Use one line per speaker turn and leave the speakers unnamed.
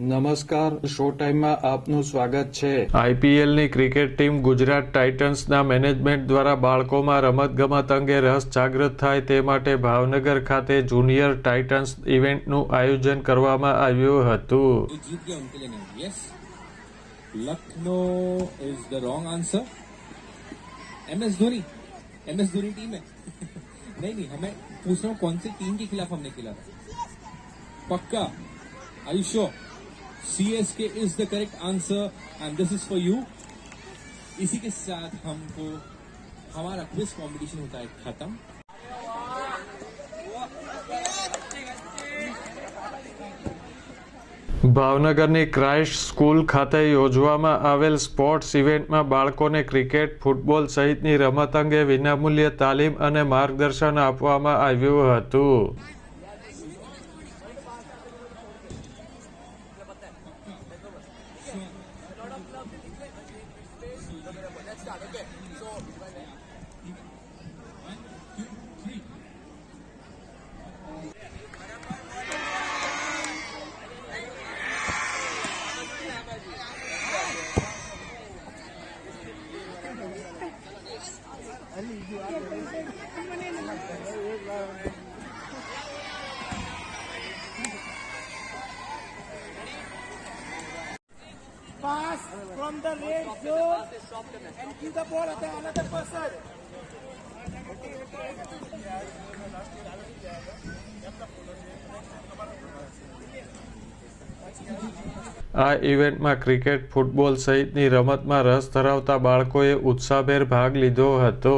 નમસ્કાર શો ટાઈમમાં આપનું સ્વાગત છે
આઈપીએલની ક્રિકેટ ટીમ ગુજરાત ટાઇટન્સના મેનેજમેન્ટ દ્વારા બાળકોમાં રમતગમત અંગે રસ જાગૃત થાય તે માટે ભાવનગર ખાતે જુનિયર ટાઇટન્સ ઇવેન્ટનું આયોજન કરવામાં આવ્યું હતું
जो जीत गया उनके लिए नहीं yes Lucknow is the wrong answer M S Dhoni M S Dhoni team है नहीं नहीं हमें पूछ रहा हूँ कौन सी टीम के खिलाफ हमने खेला था पक्का आई sure C S K is the correct answer and this is for you इसी के साथ हमको हमारा क्विज कंपटीशन होता है खत्म
ભાવનગરની ક્રાઇસ્ટ સ્કૂલ ખાતે યોજવામાં આવેલ સ્પોર્ટ્સ ઇવેન્ટમાં બાળકોને ક્રિકેટ ફૂટબોલ સહિતની રમત અંગે વિનામૂલ્યે તાલીમ અને માર્ગદર્શન આપવામાં આવ્યું હતું Let's start, okay? So, one, two, three.
Pass from the red zone and give the ball at another person.
આ ઇવેન્ટમાં ક્રિકેટ ફૂટબોલ સહિતની રમતમાં રસ ધરાવતા બાળકોએ ઉત્સાહભેર ભાગ લીધો હતો